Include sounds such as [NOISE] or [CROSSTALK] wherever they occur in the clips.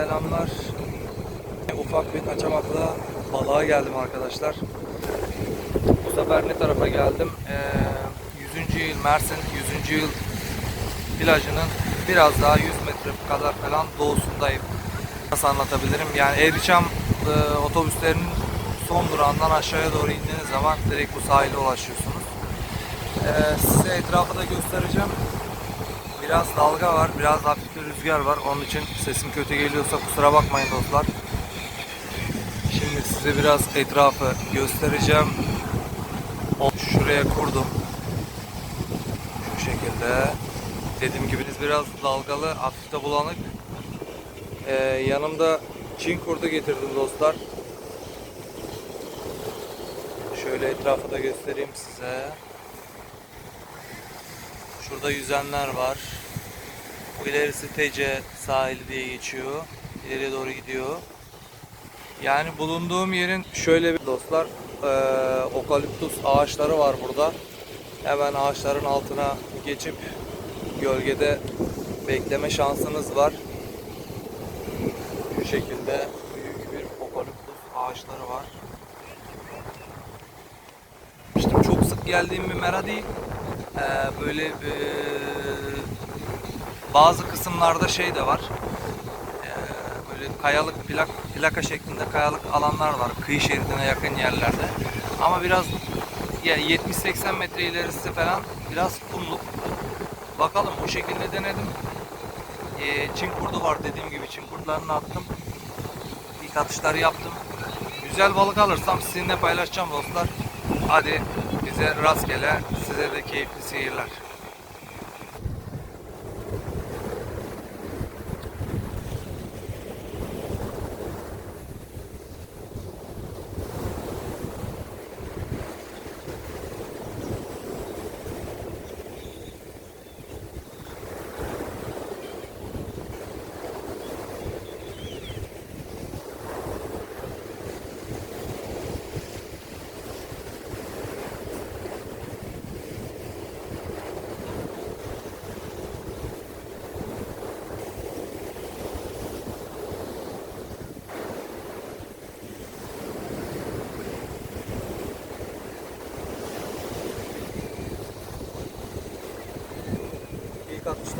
selamlar. Ufak bir kaçamakla balığa geldim arkadaşlar. Bu sefer ne tarafa geldim? Ee, 100. yıl Mersin 100. yıl plajının biraz daha 100 metre kadar falan doğusundayım. Nasıl anlatabilirim? Yani Erişam e, otobüslerinin son durağından aşağıya doğru indiğiniz zaman direkt bu sahile ulaşıyorsunuz. Ee, size etrafı da göstereceğim. Biraz dalga var, biraz hafif bir rüzgar var. Onun için sesim kötü geliyorsa kusura bakmayın dostlar. Şimdi size biraz etrafı göstereceğim. Şuraya kurdum. Şu şekilde. Dediğim gibi biraz dalgalı, hafif de bulanık. Ee, yanımda Çin kurdu getirdim dostlar. Şöyle etrafı da göstereyim size. Şurada yüzenler var. İlerisi TC sahili diye geçiyor. İleriye doğru gidiyor. Yani bulunduğum yerin şöyle bir dostlar eee okaliptus ağaçları var burada. Hemen ağaçların altına geçip gölgede bekleme şansınız var. Şu şekilde büyük bir okaliptus ağaçları var. İşte çok sık geldiğim bir mera değil. Ee, böyle eee, bazı kısımlarda şey de var. Ee, böyle kayalık plak, plaka şeklinde kayalık alanlar var kıyı şeridine yakın yerlerde. Ama biraz ya 70-80 metre ilerisi falan biraz kumluk. Bakalım o şekilde denedim. Ee, çin kurdu var dediğim gibi çin kurtlarını attım. İlk atışları yaptım. Güzel balık alırsam sizinle paylaşacağım dostlar. Hadi bize rastgele, size de keyifli seyirler.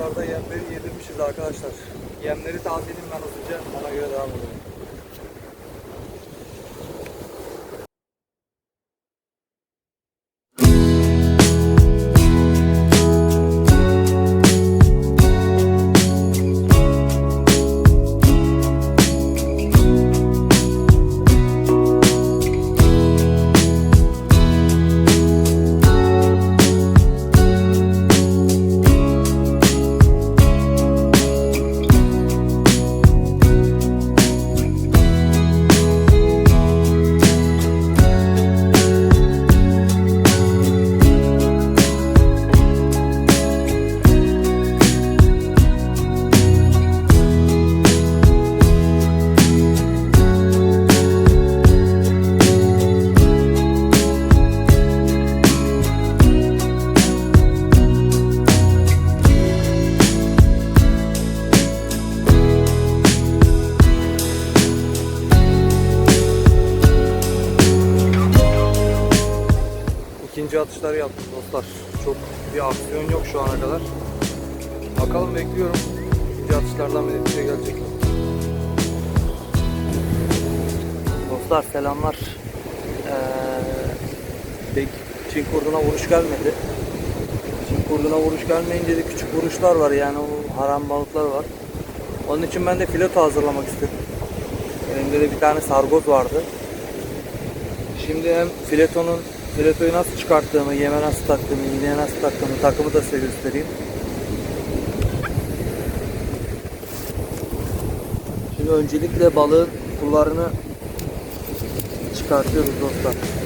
İlk atışlarda yemleri yedirmişiz arkadaşlar. Yemleri tazeleyeyim ben hızlıca. Ona göre devam edelim. İkinci atışları yaptım dostlar. Çok bir aksiyon yok şu ana kadar. Bakalım bekliyorum. İkinci atışlardan bir netice gelecek. Dostlar selamlar. Ee, Çin kurduna vuruş gelmedi. Çin kurduna vuruş gelmeyince de küçük vuruşlar var yani o haram balıklar var. Onun için ben de fileto hazırlamak istedim. Elimde de bir tane sargoz vardı. Şimdi hem filetonun filetoyu nasıl çıkarttığımı, yeme nasıl taktığımı, iğneye nasıl taktığımı, takımı da size göstereyim. Şimdi öncelikle balığın kullarını çıkartıyoruz dostlar.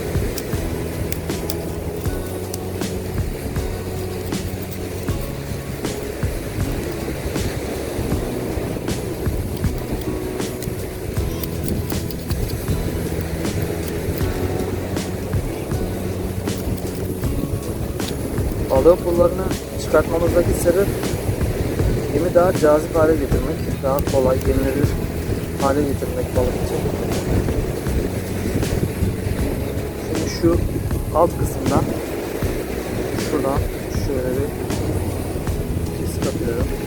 Balığın pullarını çıkartmamızdaki sebep yemi daha cazip hale getirmek, daha kolay yenilebilir hale getirmek balık için. Şimdi şu alt kısımdan şuradan şöyle bir kesik atıyorum.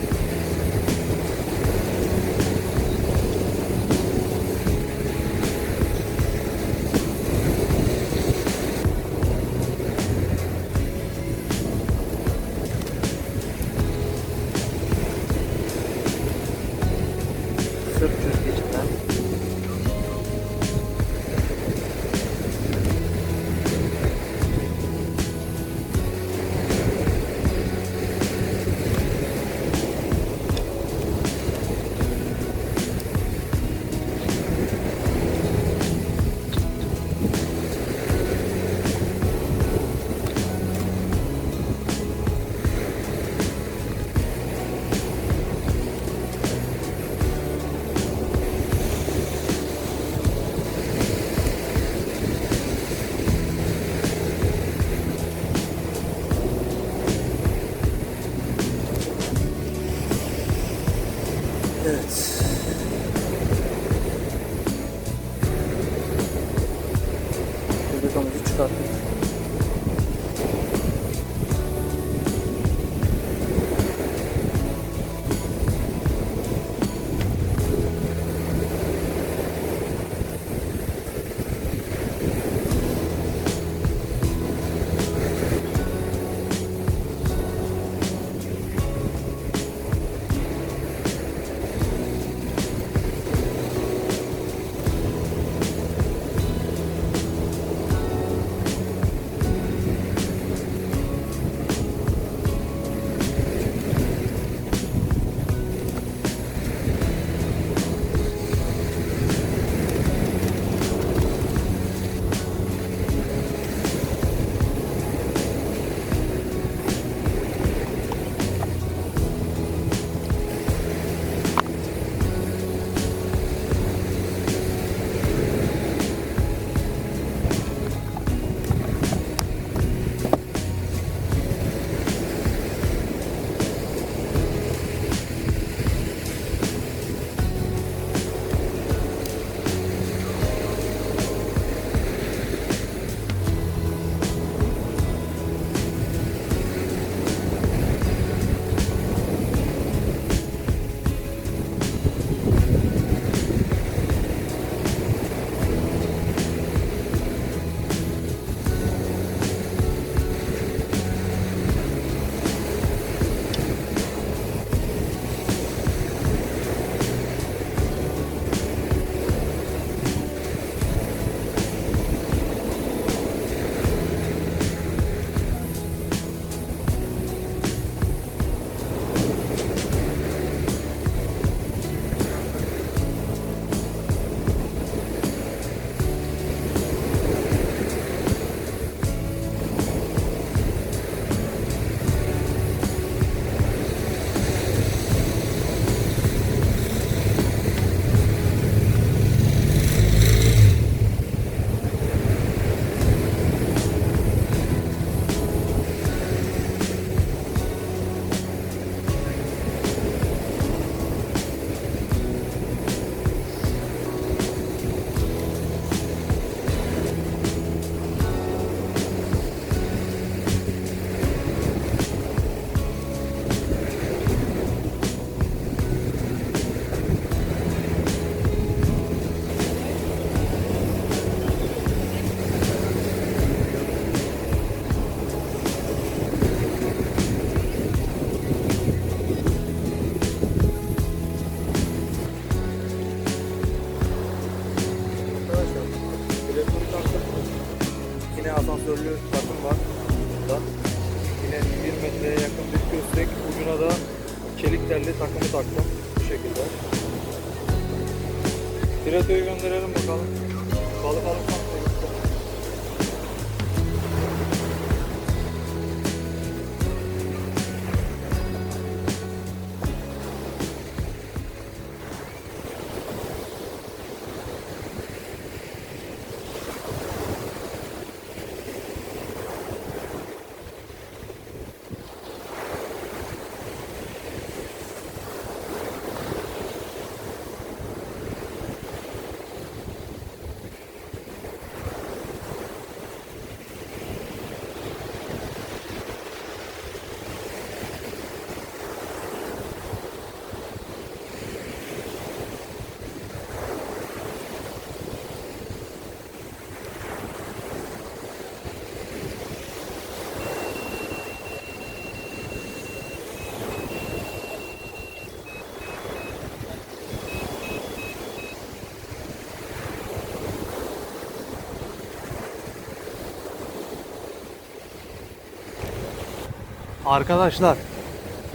Arkadaşlar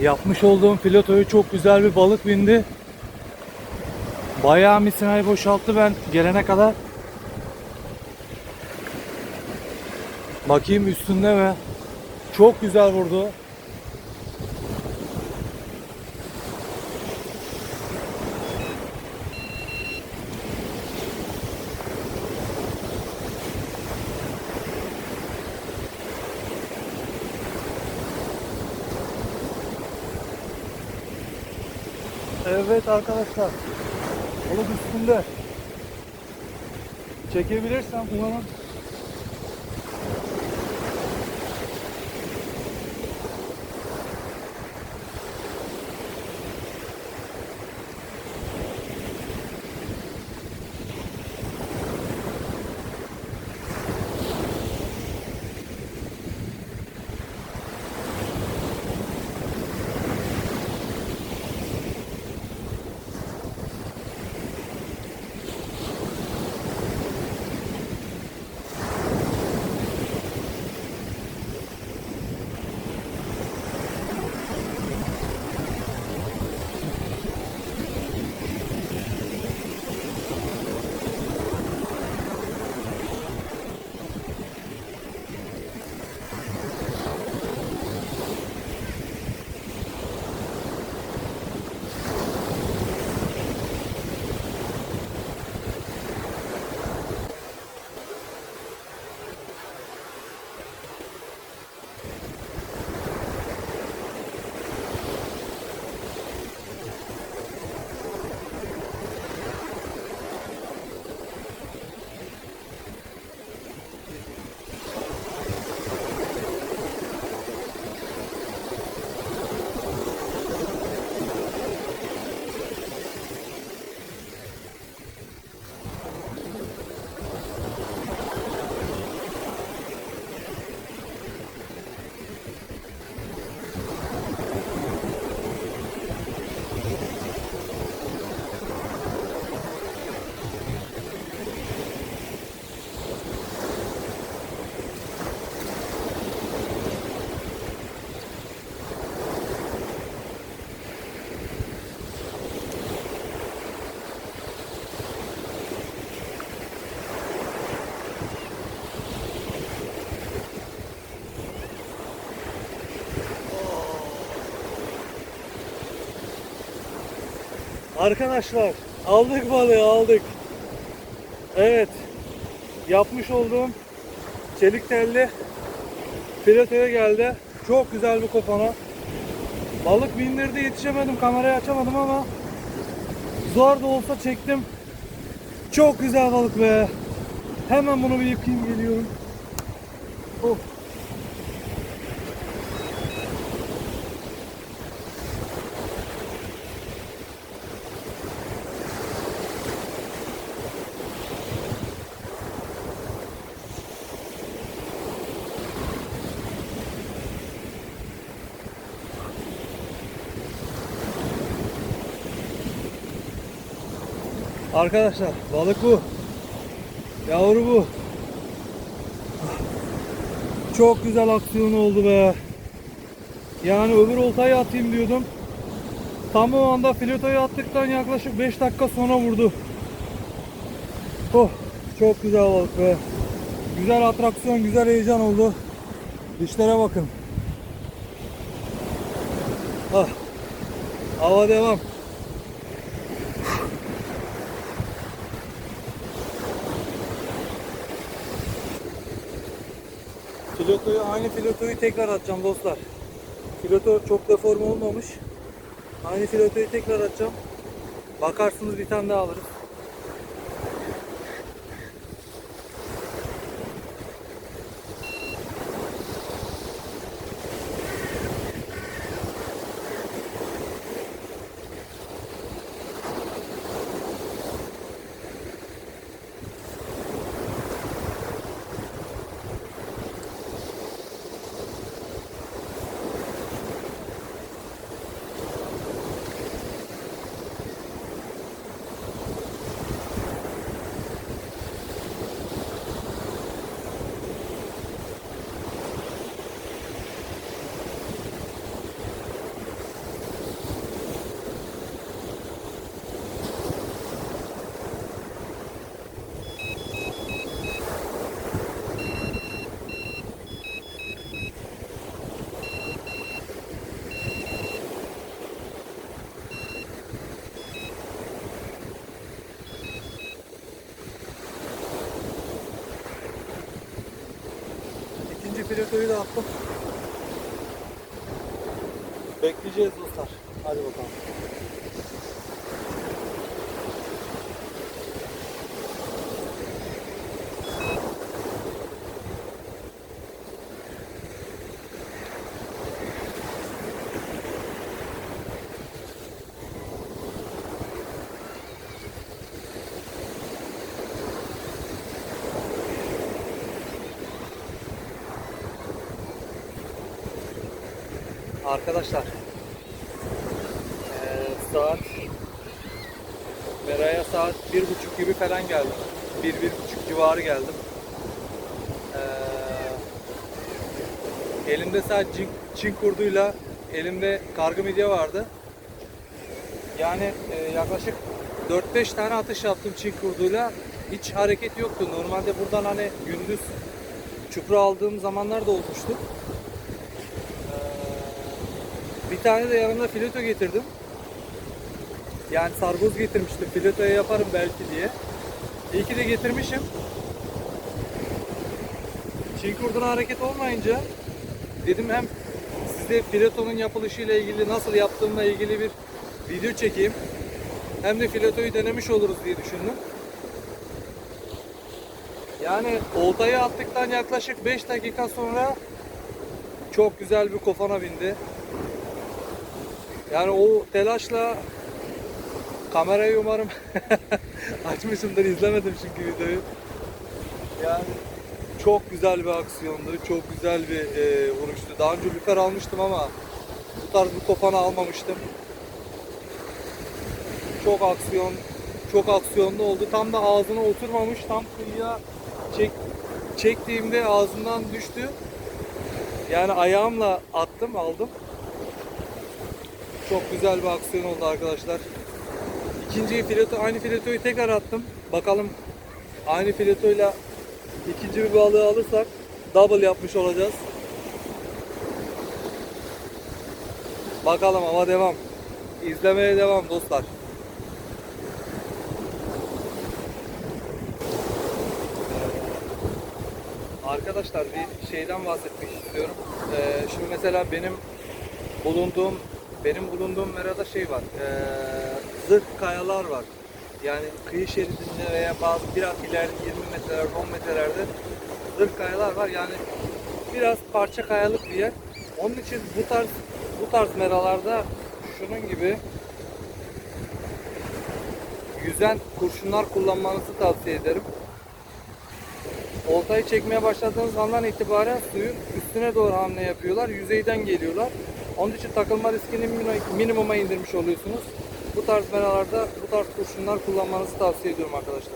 yapmış olduğum filotoyu çok güzel bir balık bindi. Bayağı misinayı boşalttı ben gelene kadar. Bakayım üstünde mi? Çok güzel vurdu. Evet arkadaşlar. Balık üstünde. Çekebilirsem umarım. Arkadaşlar aldık balığı aldık. Evet. Yapmış olduğum çelik telli filetoya geldi. Çok güzel bir kopana. Balık bindirdi yetişemedim kamerayı açamadım ama zor da olsa çektim. Çok güzel balık be. Hemen bunu bir yıkayayım geliyorum. Oh. Arkadaşlar balık bu. Yavru bu. Çok güzel aksiyon oldu be. Yani öbür oltayı atayım diyordum. Tam o anda filetoyu attıktan yaklaşık 5 dakika sonra vurdu. Oh, çok güzel balık be. Güzel atraksiyon, güzel heyecan oldu. Dişlere bakın. Ah. Hava devam. Filotoyu aynı filotoyu tekrar atacağım dostlar. Filoto çok deforme olmamış. Aynı filotoyu tekrar atacağım. Bakarsınız bir tane daha alırız. Filetoyu da attım. Bekleyeceğiz dostlar. Hadi bakalım. Arkadaşlar eee, saat Mera'ya saat bir buçuk gibi falan geldim. Bir, bir buçuk civarı geldim. Eee, elimde sadece Çin, Çin kurduyla elimde kargı midye vardı. Yani eee, yaklaşık 4-5 tane atış yaptım Çin kurduyla. Hiç hareket yoktu. Normalde buradan hani gündüz çupra aldığım zamanlar da olmuştu. Bir tane de yanımda fileto getirdim. Yani sargoz getirmiştim. Filetoya yaparım belki diye. İyi ki de getirmişim. Çin kurduna hareket olmayınca dedim hem size filetonun yapılışıyla ilgili nasıl yaptığımla ilgili bir video çekeyim. Hem de filetoyu denemiş oluruz diye düşündüm. Yani oltayı attıktan yaklaşık 5 dakika sonra çok güzel bir kofana bindi. Yani o telaşla kamerayı umarım [LAUGHS] açmışımdır izlemedim çünkü videoyu. Yani çok güzel bir aksiyondu. Çok güzel bir e, vuruştu. Daha önce lüfer almıştım ama bu tarz bir kopanı almamıştım. Çok aksiyon, çok aksiyonlu oldu. Tam da ağzına oturmamış. Tam kıyıya çek, çektiğimde ağzından düştü. Yani ayağımla attım, aldım. Çok güzel bir aksiyon oldu arkadaşlar. İkinci fileto, aynı filetoyu tekrar attım. Bakalım aynı filetoyla ikinci bir balığı alırsak double yapmış olacağız. Bakalım ama devam. İzlemeye devam dostlar. Arkadaşlar bir şeyden bahsetmek istiyorum. Ee, şimdi mesela benim bulunduğum benim bulunduğum merada şey var. Ee, zırh kayalar var. Yani kıyı şeridinde veya bazı biraz ileride 20 metrelerde 10 metrelerde zırh kayalar var. Yani biraz parça kayalık bir yer. Onun için bu tarz bu tarz meralarda şunun gibi yüzen kurşunlar kullanmanızı tavsiye ederim. Oltayı çekmeye başladığınız andan itibaren suyun üstüne doğru hamle yapıyorlar. Yüzeyden geliyorlar. Onun için takılma riskini mini- minimuma indirmiş oluyorsunuz. Bu tarz meralarda bu tarz kurşunlar kullanmanızı tavsiye ediyorum arkadaşlar.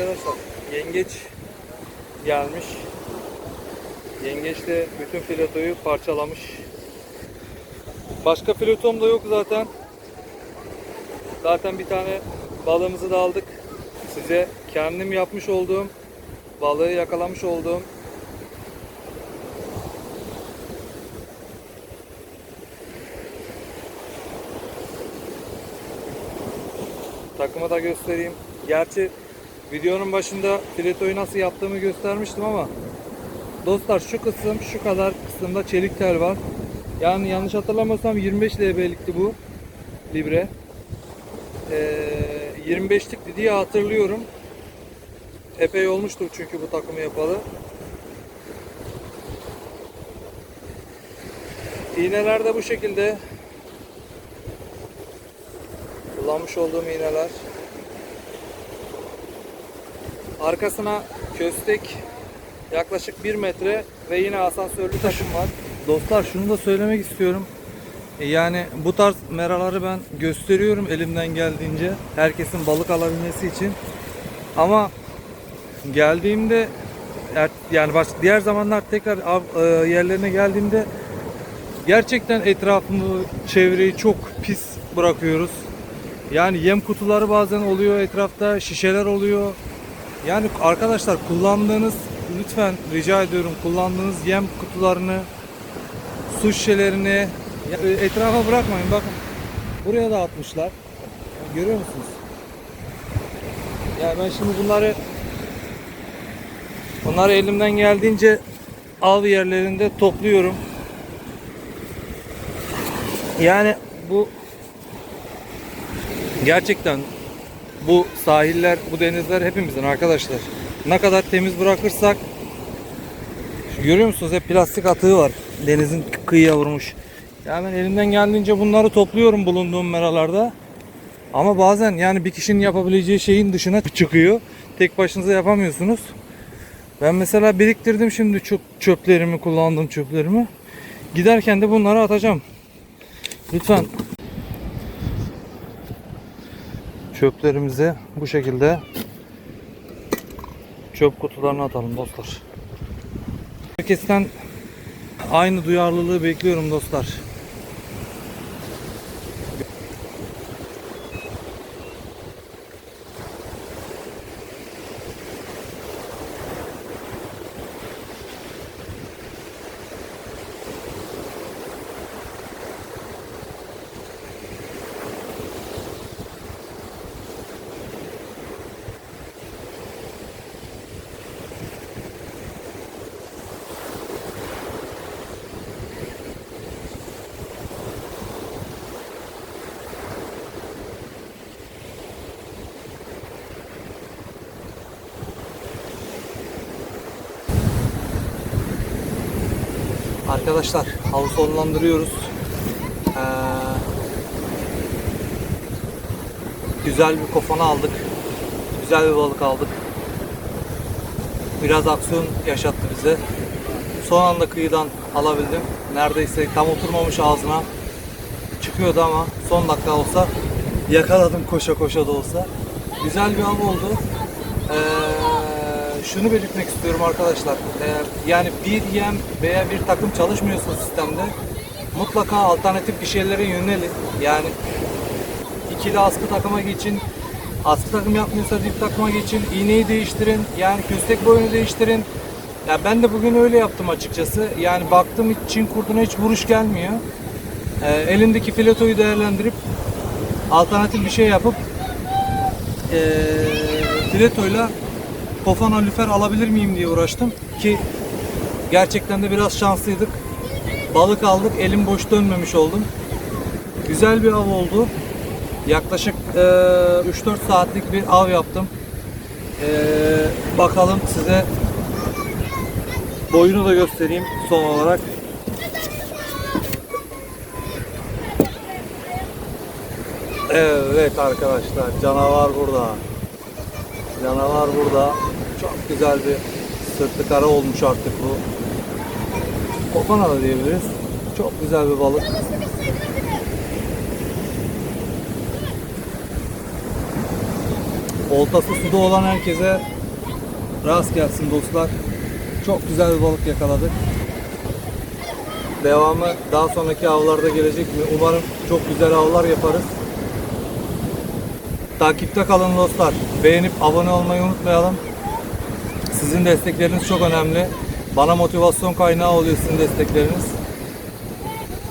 Arkadaşlar yengeç gelmiş. Yengeç de bütün filetoyu parçalamış. Başka filetom da yok zaten. Zaten bir tane balığımızı da aldık. Size kendim yapmış olduğum balığı yakalamış olduğum takımı da göstereyim. Gerçi videonun başında filetoyu nasıl yaptığımı göstermiştim ama dostlar şu kısım şu kadar kısımda çelik tel var. Yani yanlış hatırlamıyorsam 25 LB'likti bu libre. Ee, 25'likti diye hatırlıyorum. Epey olmuştur çünkü bu takımı yapalı. İğneler de bu şekilde. Kullanmış olduğum iğneler. Arkasına köstek yaklaşık 1 metre ve yine asansörlü taşım var. Dostlar şunu da söylemek istiyorum. Yani bu tarz meraları ben gösteriyorum elimden geldiğince. Herkesin balık alabilmesi için. Ama geldiğimde er- yani baş, diğer zamanlar tekrar av e, yerlerine geldiğimde gerçekten etrafımı, çevreyi çok pis bırakıyoruz. Yani yem kutuları bazen oluyor etrafta, şişeler oluyor. Yani arkadaşlar kullandığınız lütfen rica ediyorum kullandığınız yem kutularını, su şişelerini e, etrafa bırakmayın. Bakın buraya da atmışlar. Görüyor musunuz? Ya ben şimdi bunları bunları elimden geldiğince av yerlerinde topluyorum. Yani bu gerçekten bu sahiller, bu denizler hepimizin arkadaşlar. Ne kadar temiz bırakırsak görüyor musunuz hep plastik atığı var. Denizin kıyıya vurmuş. Ya ben elimden geldiğince bunları topluyorum bulunduğum meralarda. Ama bazen yani bir kişinin yapabileceği şeyin dışına çıkıyor. Tek başınıza yapamıyorsunuz. Ben mesela biriktirdim şimdi çöp, çöplerimi, kullandığım çöplerimi. Giderken de bunları atacağım. Lütfen çöplerimizi bu şekilde çöp kutularına atalım dostlar. Herkesten aynı duyarlılığı bekliyorum dostlar. Arkadaşlar halı sonlandırıyoruz. Ee, güzel bir kofana aldık. Güzel bir balık aldık. Biraz aksiyon yaşattı bize. Son anda kıyıdan alabildim. Neredeyse tam oturmamış ağzına. Çıkıyordu ama son dakika olsa yakaladım koşa koşa da olsa. Güzel bir av oldu. Ee, şunu belirtmek istiyorum arkadaşlar. Yani bir yem veya bir takım çalışmıyorsa sistemde mutlaka alternatif bir şeylere yönelin. Yani ikili askı takıma geçin. Askı takım yapmıyorsa dip takıma geçin. İğneyi değiştirin. Yani köstek boyunu değiştirin. Ya ben de bugün öyle yaptım açıkçası. Yani baktım Çin kurduna hiç vuruş gelmiyor. Ee, elimdeki filetoyu değerlendirip alternatif bir şey yapıp ee, filetoyla kofana lüfer alabilir miyim diye uğraştım ki gerçekten de biraz şanslıydık. Balık aldık, elim boş dönmemiş oldum. Güzel bir av oldu. Yaklaşık ee, 3-4 saatlik bir av yaptım. Ee, bakalım size boyunu da göstereyim son olarak. Evet arkadaşlar canavar burada. Canavar burada. Çok güzel bir sırtı kara olmuş artık bu. Kopana da diyebiliriz. Çok güzel bir balık. Oltası suda olan herkese rast gelsin dostlar. Çok güzel bir balık yakaladık. Devamı daha sonraki avlarda gelecek mi? Umarım çok güzel avlar yaparız. Takipte kalın dostlar. Beğenip abone olmayı unutmayalım. Sizin destekleriniz çok önemli. Bana motivasyon kaynağı oluyor sizin destekleriniz.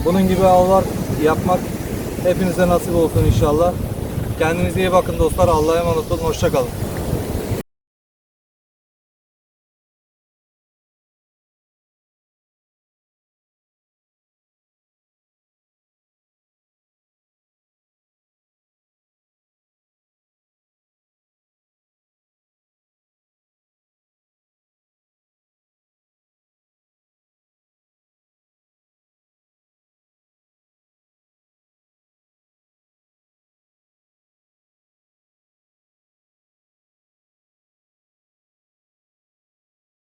Bunun gibi avlar yapmak hepinize nasip olsun inşallah. Kendinize iyi bakın dostlar. Allah'a emanet olun. Hoşçakalın.